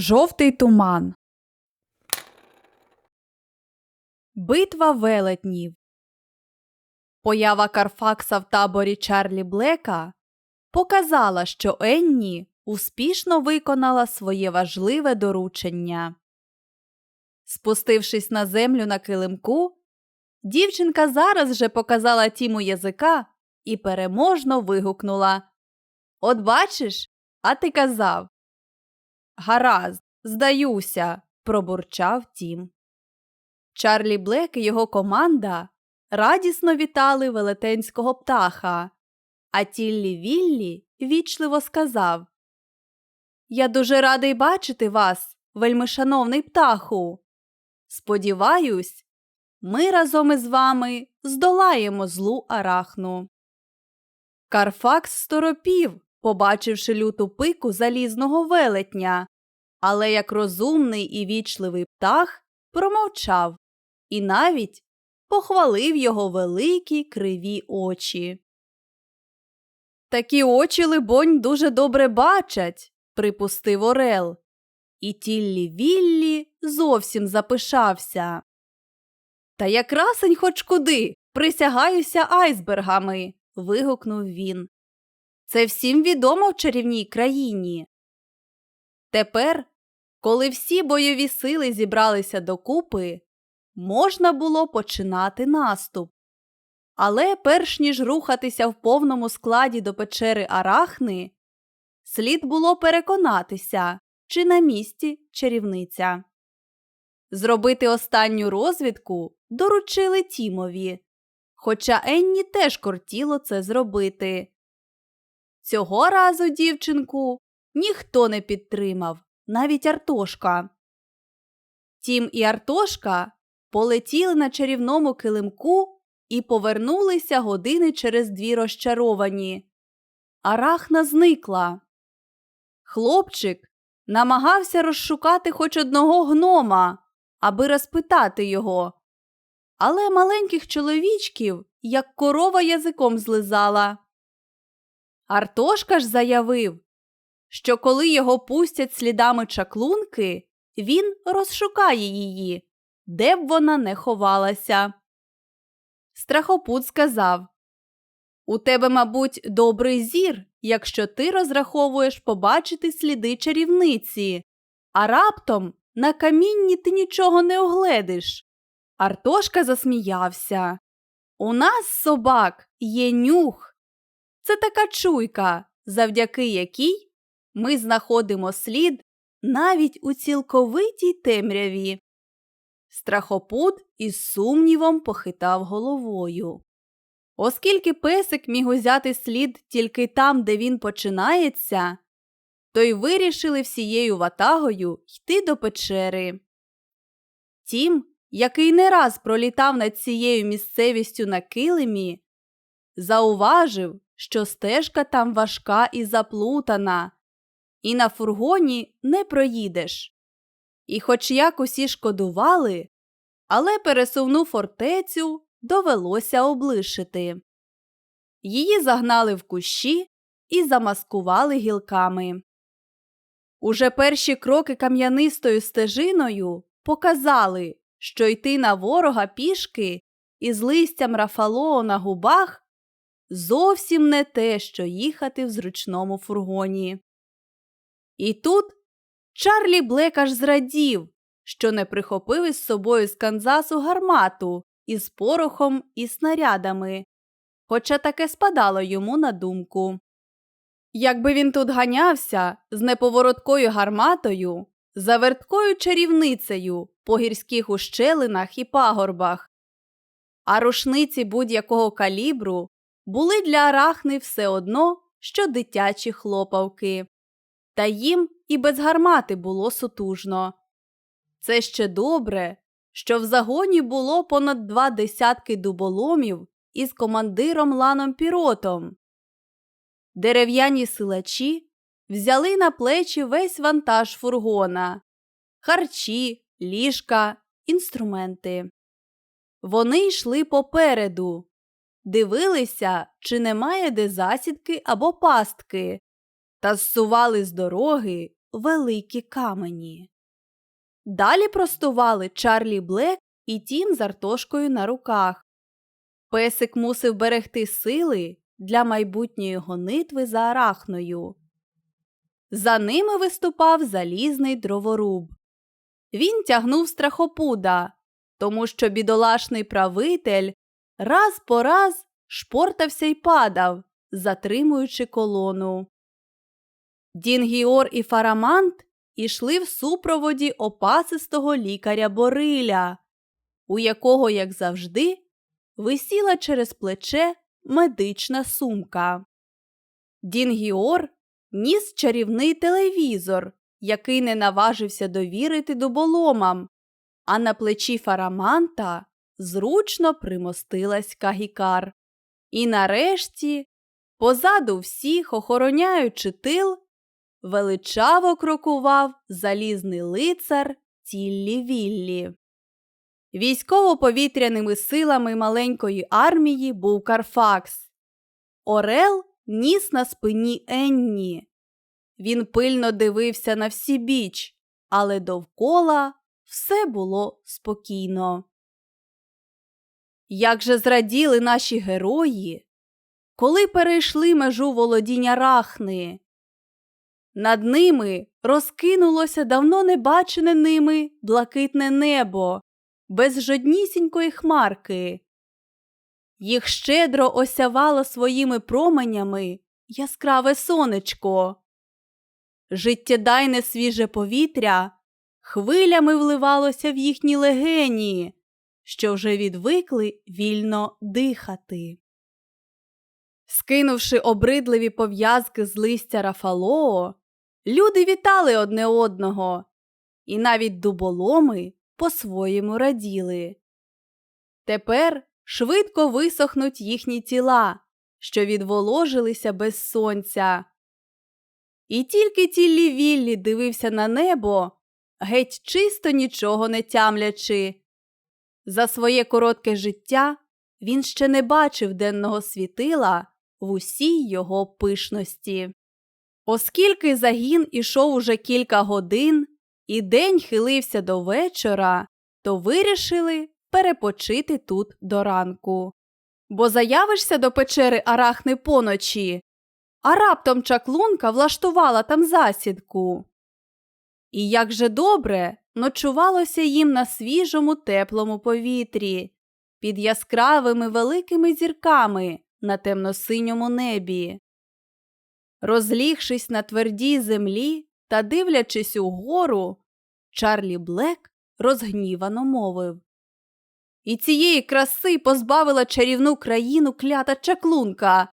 Жовтий туман. Битва велетнів. Поява Карфакса в таборі Чарлі Блека показала, що Енні успішно виконала своє важливе доручення. Спустившись на землю на килимку, дівчинка зараз же показала Тіму язика і переможно вигукнула От бачиш, а ти казав. Гаразд, здаюся, пробурчав Тім. Чарлі Блек і його команда радісно вітали велетенського птаха, а Тіллі Віллі вічливо сказав Я дуже радий бачити вас, вельмишановний птаху. Сподіваюсь, ми разом із вами здолаємо злу арахну. Карфакс сторопів, побачивши люту пику залізного велетня, але як розумний і вічливий птах промовчав і навіть похвалив його великі криві очі. Такі очі, либонь, дуже добре бачать, припустив Орел. І Тіллі Віллі зовсім запишався. Та я красень хоч куди, присягаюся айсбергами. вигукнув він. Це всім відомо в чарівній країні. Тепер, коли всі бойові сили зібралися докупи, можна було починати наступ. Але перш ніж рухатися в повному складі до печери Арахни, слід було переконатися, чи на місці чарівниця. Зробити останню розвідку доручили Тімові, хоча Енні теж кортіло це зробити. Цього разу дівчинку ніхто не підтримав, навіть Артошка. Тім і Артошка полетіли на чарівному килимку і повернулися години через дві розчаровані. Арахна зникла. Хлопчик намагався розшукати хоч одного гнома, аби розпитати його. Але маленьких чоловічків, як корова язиком злизала. Артошка ж заявив, що коли його пустять слідами чаклунки, він розшукає її, де б вона не ховалася. Страхопут сказав У тебе, мабуть, добрий зір, якщо ти розраховуєш побачити сліди чарівниці, а раптом на камінні ти нічого не огледиш. Артошка засміявся. У нас, собак, є нюх. Це така чуйка, завдяки якій ми знаходимо слід навіть у цілковитій темряві. Страхопут із сумнівом похитав головою. Оскільки песик міг узяти слід тільки там, де він починається, то й вирішили всією ватагою йти до печери. Тім, який не раз пролітав над цією місцевістю на килимі, зауважив, що стежка там важка і заплутана, і на фургоні не проїдеш. І хоч як усі шкодували, але пересувну фортецю довелося облишити. Її загнали в кущі і замаскували гілками. Уже перші кроки кам'янистою стежиною показали, що йти на ворога пішки із листям рафалоо на губах зовсім не те, що їхати в зручному фургоні. І тут Чарлі Блек аж зрадів, що не прихопив із собою з Канзасу гармату із порохом і снарядами, хоча таке спадало йому на думку. Якби він тут ганявся з неповороткою гарматою, за верткою чарівницею по гірських ущелинах і пагорбах, а рушниці будь-якого калібру були для арахни все одно, що дитячі хлопавки. Та їм і без гармати було сутужно. Це ще добре, що в загоні було понад два десятки дуболомів із командиром Ланом Піротом. Дерев'яні силачі взяли на плечі весь вантаж фургона, харчі, ліжка, інструменти. Вони йшли попереду, дивилися, чи немає де засідки або пастки, та зсували з дороги великі камені. Далі простували Чарлі Блек і Тім з Артошкою на руках. Песик мусив берегти сили для майбутньої гонитви за арахною. За ними виступав залізний дроворуб. Він тягнув страхопуда, тому що бідолашний правитель раз по раз шпортався й падав, затримуючи колону. Дінгіор і Фарамант ішли в супроводі опасистого лікаря Бориля, у якого, як завжди, висіла через плече медична сумка. Дінгіор ніс чарівний телевізор, який не наважився довірити дуболомам, а на плечі фараманта зручно примостилась кагікар. І нарешті, позаду всіх, охороняючи тил, величаво крокував залізний лицар Тіллі Віллі. Військово-повітряними силами маленької армії був Карфакс. Орел ніс на спині Енні. Він пильно дивився на всі біч, але довкола все було спокійно. Як же зраділи наші герої, коли перейшли межу володіння рахни. Над ними розкинулося давно не бачене ними блакитне небо, без жоднісінької хмарки. Їх щедро осявало своїми променями яскраве сонечко. Життєдайне свіже повітря хвилями вливалося в їхні легені, що вже відвикли вільно дихати. Скинувши обридливі пов'язки з листя Рафалоо, люди вітали одне одного, і навіть дуболоми по-своєму раділи. Тепер швидко висохнуть їхні тіла, що відволожилися без сонця. І тільки тіллі Віллі дивився на небо, геть чисто нічого не тямлячи. За своє коротке життя він ще не бачив денного світила в усій його пишності. Оскільки загін ішов уже кілька годин, і день хилився до вечора, то вирішили перепочити тут до ранку. Бо заявишся до печери Арахни поночі, а раптом чаклунка влаштувала там засідку. І як же добре ночувалося їм на свіжому теплому повітрі, під яскравими великими зірками на темно-синьому небі. Розлігшись на твердій землі та дивлячись угору, Чарлі Блек розгнівано мовив І цієї краси позбавила чарівну країну клята чаклунка.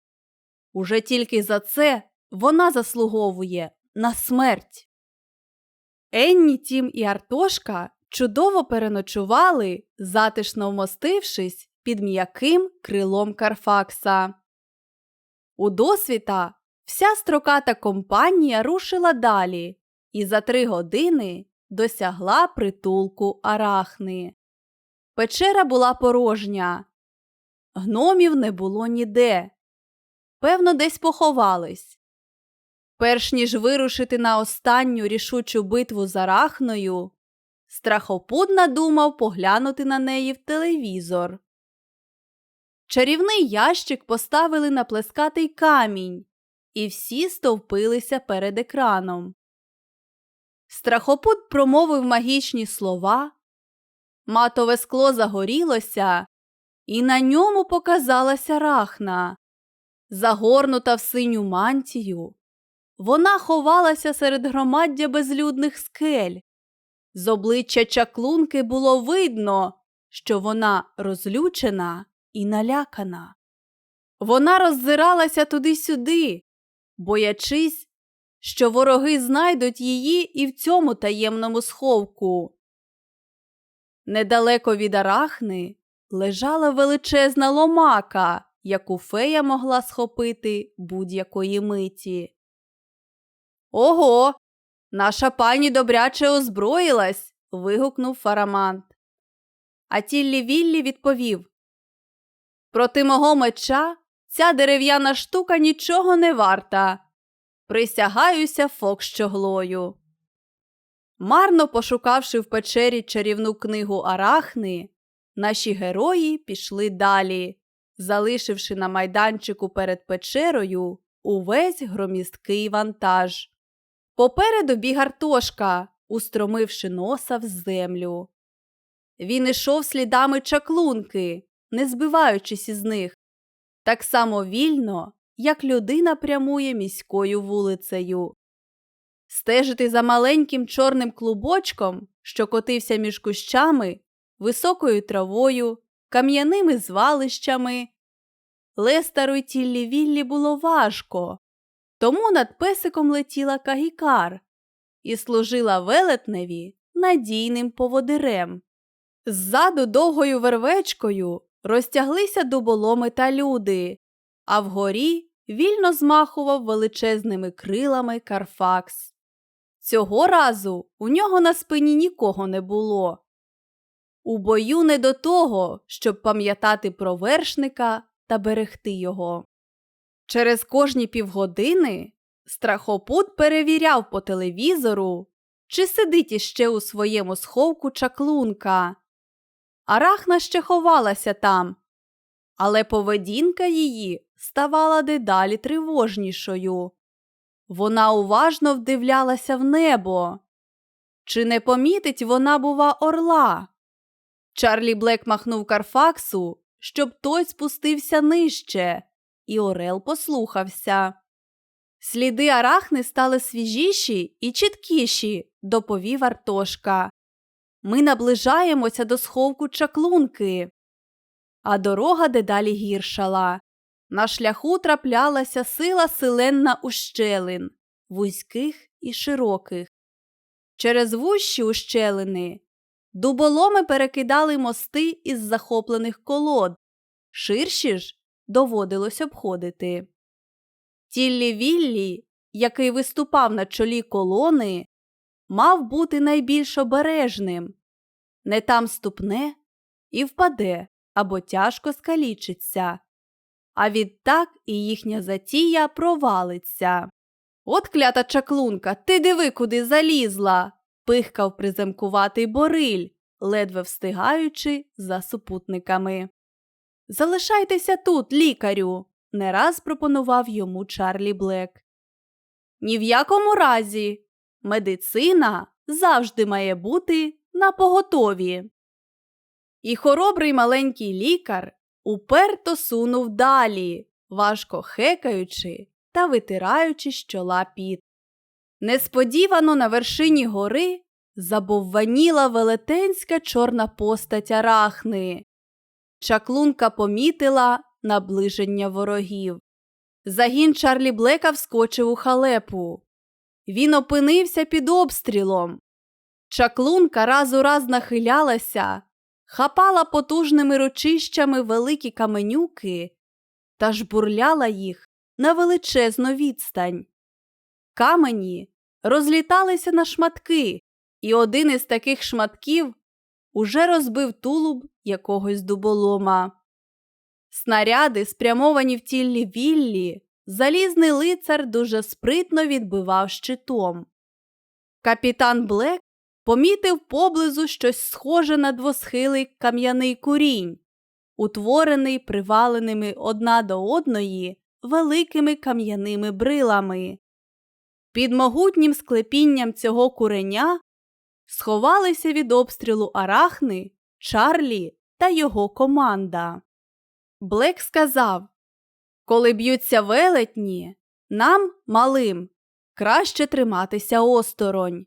Уже тільки за це вона заслуговує на смерть. Енні, Тім і Артошка чудово переночували, затишно вмостившись під м'яким крилом Карфакса. У досвіта вся строката компанія рушила далі і за три години досягла притулку арахни. Печера була порожня, гномів не було ніде. Певно, десь поховались. Перш ніж вирушити на останню рішучу битву з арахною, страхопут надумав поглянути на неї в телевізор. Чарівний ящик поставили на плескатий камінь, і всі стовпилися перед екраном. Страхопут промовив магічні слова, матове скло загорілося, і на ньому показалася рахна, загорнута в синю мантію. Вона ховалася серед громаддя безлюдних скель. З обличчя чаклунки було видно, що вона розлючена і налякана. Вона роззиралася туди-сюди, боячись, що вороги знайдуть її і в цьому таємному сховку. Недалеко від арахни лежала величезна ломака, яку фея могла схопити будь-якої миті. Ого, наша пані добряче озброїлась. вигукнув Фарамант. А Тіллі Віллі відповів Проти мого меча ця дерев'яна штука нічого не варта. Присягаюся фокщоглою. Марно пошукавши в печері чарівну книгу Арахни, наші герої пішли далі, залишивши на майданчику перед печерою увесь громісткий вантаж. Попереду біг Артошка, устромивши носа в землю. Він ішов слідами чаклунки, не збиваючись із них, так само вільно, як людина прямує міською вулицею. Стежити за маленьким чорним клубочком, що котився між кущами, високою травою, кам'яними звалищами. Лестару й тіллі віллі було важко, тому над песиком летіла кагікар і служила велетневі надійним поводирем. Ззаду довгою вервечкою розтяглися дуболоми та люди, а вгорі вільно змахував величезними крилами Карфакс. Цього разу у нього на спині нікого не було. У бою не до того, щоб пам'ятати про вершника та берегти його. Через кожні півгодини страхопут перевіряв по телевізору, чи сидить іще у своєму сховку чаклунка. Арахна ще ховалася там, але поведінка її ставала дедалі тривожнішою. Вона уважно вдивлялася в небо. Чи не помітить вона, бува, орла? Чарлі Блек махнув Карфаксу, щоб той спустився нижче, і Орел послухався. Сліди арахни стали свіжіші і чіткіші, доповів Артошка. Ми наближаємося до сховку чаклунки. А дорога дедалі гіршала. На шляху траплялася сила силенна ущелин, вузьких і широких. Через вущі ущелини дуболоми перекидали мости із захоплених колод, ширші ж доводилось обходити. Тіллі Віллі, який виступав на чолі колони, мав бути найбільш обережним не там ступне і впаде або тяжко скалічиться, а відтак і їхня затія провалиться. От клята чаклунка, ти диви, куди залізла. пихкав приземкуватий Бориль, ледве встигаючи за супутниками. Залишайтеся тут, лікарю, не раз пропонував йому Чарлі Блек. Ні в якому разі. Медицина завжди має бути на поготові. І хоробрий маленький лікар уперто сунув далі, важко хекаючи та витираючи з чола піт. Несподівано на вершині гори забовваніла велетенська чорна постать арахни. Чаклунка помітила наближення ворогів. Загін Чарлі Блека вскочив у халепу. Він опинився під обстрілом. Чаклунка раз у раз нахилялася, хапала потужними ручищами великі каменюки та жбурляла їх на величезну відстань. Камені розліталися на шматки, і один із таких шматків уже розбив тулуб якогось дуболома. Снаряди, спрямовані в тіллі віллі, залізний лицар дуже спритно відбивав щитом. Капітан Блек помітив поблизу щось схоже на двосхилий кам'яний курінь, утворений приваленими одна до одної великими кам'яними брилами. Під могутнім склепінням цього куреня сховалися від обстрілу арахни, Чарлі та його команда. Блек сказав Коли б'ються велетні, нам, малим, краще триматися осторонь.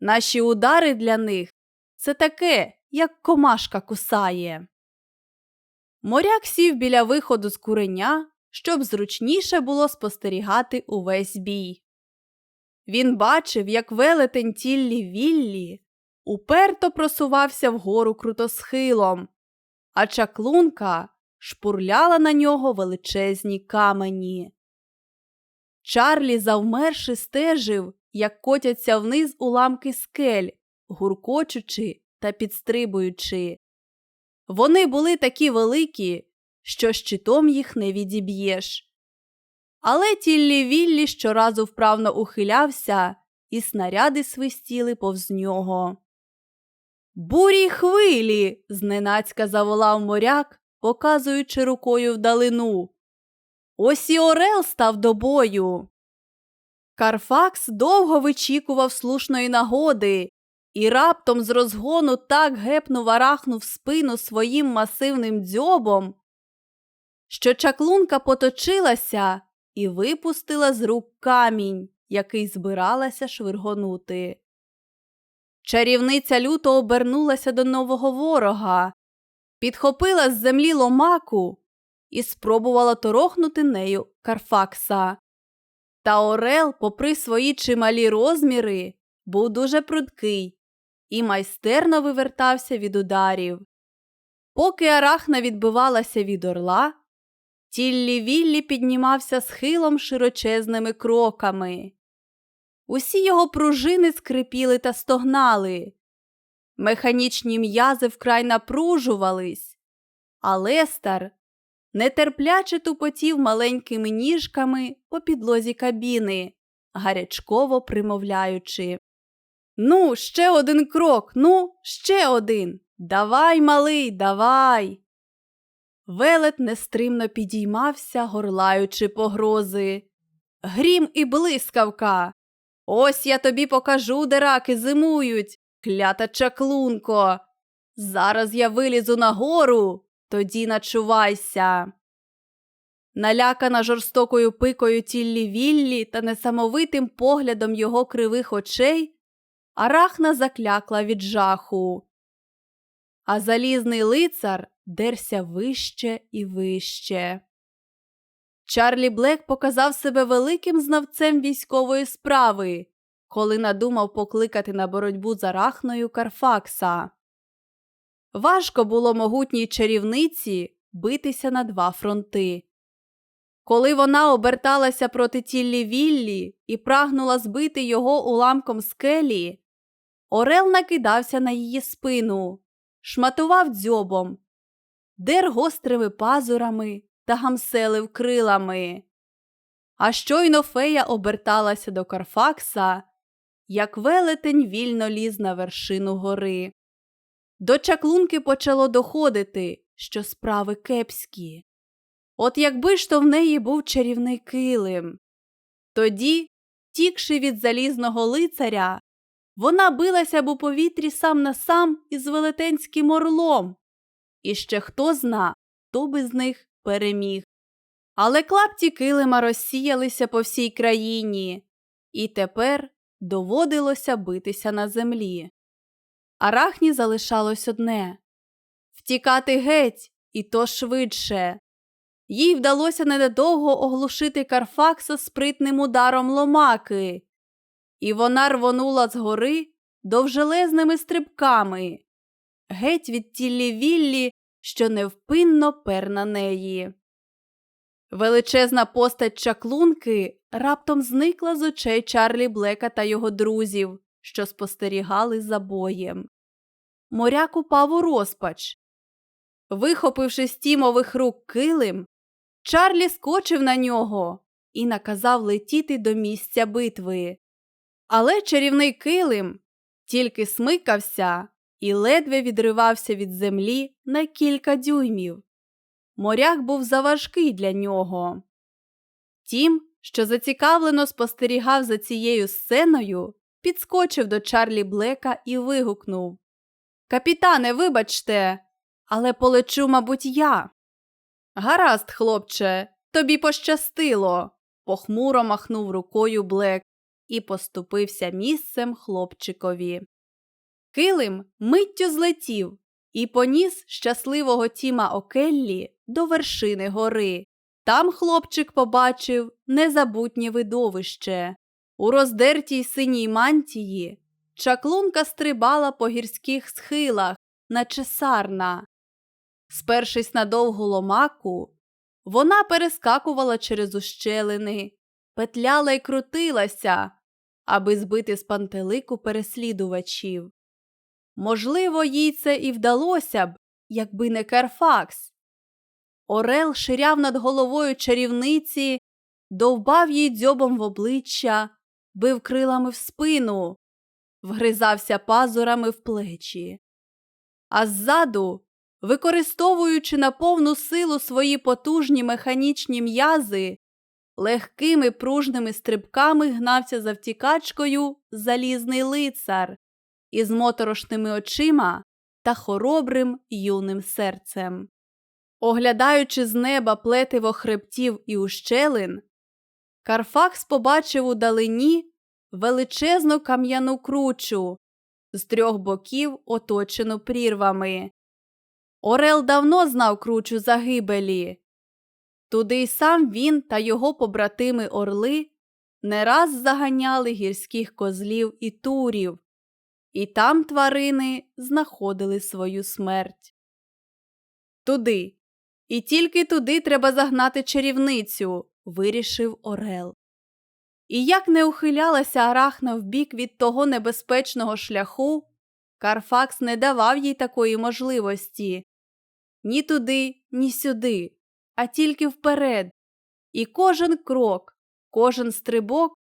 Наші удари для них це таке, як комашка кусає. Моряк сів біля виходу з куреня, щоб зручніше було спостерігати увесь бій. Він бачив, як велетень тіллі віллі уперто просувався вгору крутосхилом, а чаклунка шпурляла на нього величезні камені. Чарлі, завмерши, стежив, як котяться вниз уламки скель, гуркочучи та підстрибуючи. Вони були такі великі, що щитом їх не відіб'єш. Але тіллі Віллі щоразу вправно ухилявся і снаряди свистіли повз нього. Бурі хвилі. зненацька заволав моряк, показуючи рукою вдалину. Ось і Орел став до бою. Карфакс довго вичікував слушної нагоди і раптом з розгону так гепнув арахну в спину своїм масивним дзьобом, що чаклунка поточилася і випустила з рук камінь, який збиралася швиргонути. Чарівниця люто обернулася до нового ворога, підхопила з землі ломаку і спробувала торохнути нею Карфакса. Та Орел, попри свої чималі розміри, був дуже прудкий і майстерно вивертався від ударів. Поки арахна відбивалася від орла, тіллі Віллі піднімався схилом широчезними кроками. Усі його пружини скрипіли та стогнали. Механічні м'язи вкрай напружувались, а Лестар нетерпляче тупотів маленькими ніжками по підлозі кабіни, гарячково примовляючи. Ну, ще один крок, ну, ще один. Давай, малий, давай. Велет нестримно підіймався, горлаючи погрози. Грім і блискавка. Ось я тобі покажу, де раки зимують, клята чаклунко. Зараз я вилізу нагору, тоді начувайся. Налякана жорстокою пикою тіллі Віллі та несамовитим поглядом його кривих очей, арахна заклякла від жаху. А залізний лицар дерся вище і вище. Чарлі Блек показав себе великим знавцем військової справи, коли надумав покликати на боротьбу з арахною Карфакса. Важко було могутній чарівниці битися на два фронти. Коли вона оберталася проти тіллі Віллі і прагнула збити його уламком скелі, Орел накидався на її спину, шматував дзьобом, дер гострими пазурами та гамселив крилами. А щойно фея оберталася до Карфакса, як велетень вільно ліз на вершину гори. До чаклунки почало доходити, що справи кепські. От якби ж то в неї був чарівний килим. Тоді, тікши від залізного лицаря, вона билася б у повітрі сам на сам із велетенським орлом. І ще хто зна, хто би з них переміг. Але клапті килима розсіялися по всій країні, і тепер доводилося битися на землі. Арахні залишалось одне втікати геть, і то швидше. Їй вдалося недовго оглушити Карфакса спритним ударом ломаки, і вона рвонула згори довжелезними стрибками, геть від тіллі Віллі, що невпинно пер на неї. Величезна постать чаклунки раптом зникла з очей Чарлі Блека та його друзів, що спостерігали за боєм. Моряк упав у розпач. Вихопивши з тімових рук килим, Чарлі скочив на нього і наказав летіти до місця битви. Але чарівний килим тільки смикався і ледве відривався від землі на кілька дюймів. Моряк був заважкий для нього. Тім, що зацікавлено спостерігав за цією сценою, підскочив до Чарлі Блека і вигукнув Капітане, вибачте, але полечу, мабуть, я. Гаразд, хлопче, тобі пощастило, похмуро махнув рукою Блек і поступився місцем хлопчикові. Килим миттю злетів і поніс щасливого Тіма Океллі до вершини гори. Там хлопчик побачив незабутнє видовище. У роздертій синій мантії чаклунка стрибала по гірських схилах, наче сарна. Спершись на довгу ломаку, вона перескакувала через ущелини, петляла й крутилася, аби збити з пантелику переслідувачів. Можливо, їй це і вдалося б, якби не Керфакс. Орел ширяв над головою чарівниці, довбав їй дзьобом в обличчя, бив крилами в спину, вгризався пазурами в плечі. А ззаду, використовуючи на повну силу свої потужні механічні м'язи, легкими пружними стрибками гнався за втікачкою залізний лицар із моторошними очима та хоробрим юним серцем. Оглядаючи з неба плетиво хребтів і ущелин, Карфакс побачив у далині величезну кам'яну кручу, з трьох боків оточену прірвами. Орел давно знав кручу загибелі. Туди й сам він та його побратими орли не раз заганяли гірських козлів і турів, і там тварини знаходили свою смерть. Туди. І тільки туди треба загнати чарівницю, вирішив Орел. І як не ухилялася Арахна вбік від того небезпечного шляху, Карфакс не давав їй такої можливості ні туди, ні сюди, а тільки вперед. І кожен крок, кожен стрибок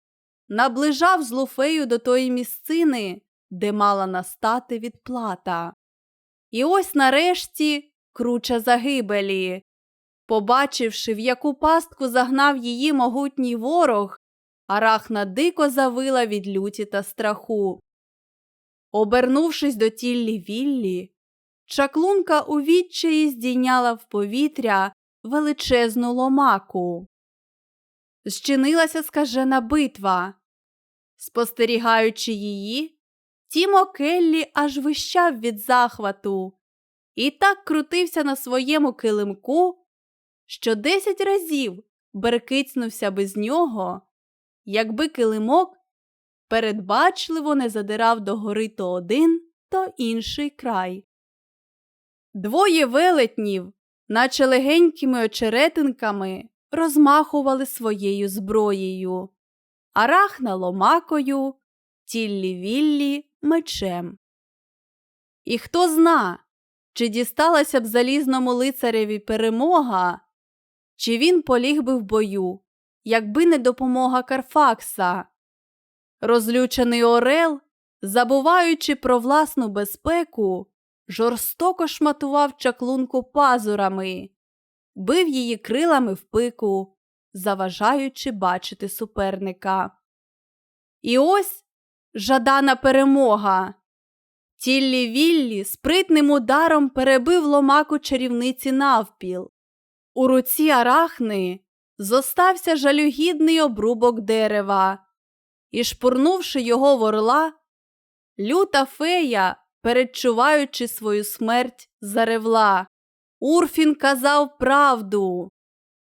наближав злуфею до тої місцини, де мала настати відплата. І ось нарешті круча загибелі. Побачивши, в яку пастку загнав її могутній ворог, Арахна дико завила від люті та страху. Обернувшись до тіллі Віллі, чаклунка у відчаї здійняла в повітря величезну ломаку. Зчинилася скажена битва. Спостерігаючи її, Тімо Келлі аж вищав від захвату і так крутився на своєму килимку, що десять разів беркицнувся без нього якби килимок передбачливо не задирав догори то один, то інший край. Двоє велетнів, наче легенькими очеретинками, розмахували своєю зброєю, арахна ломакою, тіллі віллі мечем. І хто зна, чи дісталася б залізному лицареві перемога, чи він поліг би в бою, якби не допомога Карфакса. Розлючений Орел, забуваючи про власну безпеку, жорстоко шматував чаклунку пазурами, бив її крилами в пику, заважаючи бачити суперника. І ось жадана перемога. Тіллі Віллі спритним ударом перебив ломаку чарівниці навпіл. У руці арахни зостався жалюгідний обрубок дерева, і, шпурнувши його в орла, люта фея, передчуваючи свою смерть, заревла. Урфін казав правду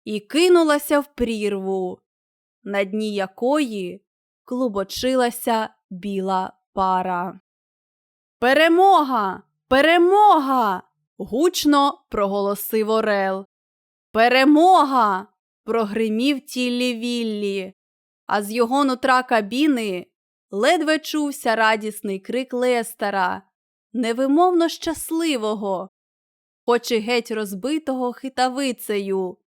і кинулася в прірву, на дні якої клубочилася біла пара. Перемога! Перемога! гучно проголосив Орел. Перемога! прогримів тіллі Віллі, а з його нутра кабіни ледве чувся радісний крик Лестера, невимовно щасливого, хоч і геть розбитого хитавицею,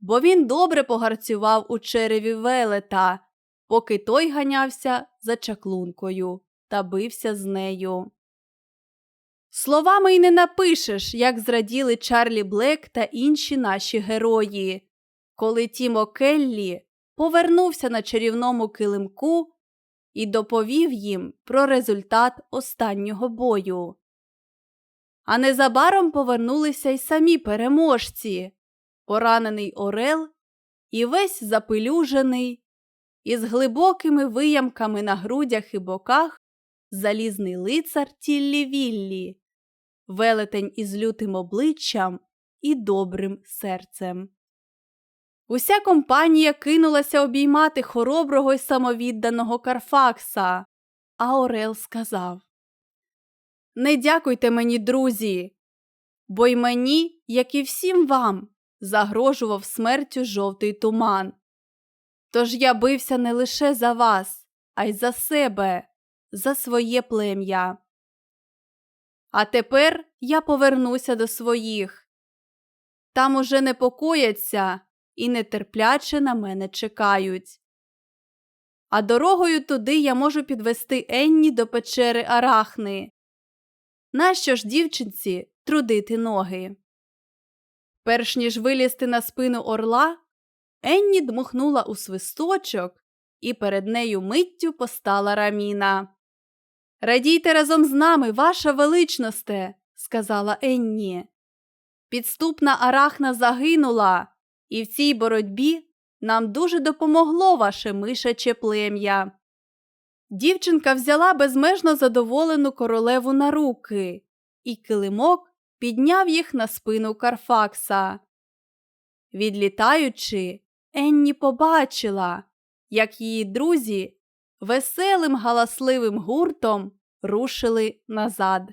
бо він добре погарцював у череві велета, поки той ганявся за чаклункою та бився з нею. Словами й не напишеш, як зраділи Чарлі Блек та інші наші герої, коли Тімо Келлі повернувся на чарівному килимку і доповів їм про результат останнього бою. А незабаром повернулися й самі переможці, поранений Орел і весь запелюжений, із глибокими виямками на грудях і боках залізний лицар Тіллі Віллі, велетень із лютим обличчям і добрим серцем. Уся компанія кинулася обіймати хороброго й самовідданого Карфакса, а Орел сказав Не дякуйте мені, друзі, бо й мені, як і всім вам, загрожував смертю жовтий туман. Тож я бився не лише за вас, а й за себе, за своє плем'я. А тепер я повернуся до своїх. Там уже не покояться і нетерпляче на мене чекають. а дорогою туди я можу підвести Енні до печери Арахни. Нащо ж дівчинці трудити ноги? Перш ніж вилізти на спину орла, Енні дмухнула у свисточок, і перед нею миттю постала раміна. Радійте разом з нами, ваша величносте, сказала Енні. Підступна арахна загинула, і в цій боротьбі нам дуже допомогло ваше мишаче плем'я. Дівчинка взяла безмежно задоволену королеву на руки, і килимок підняв їх на спину Карфакса. Відлітаючи, Енні побачила, як її друзі веселим галасливим гуртом рушили назад.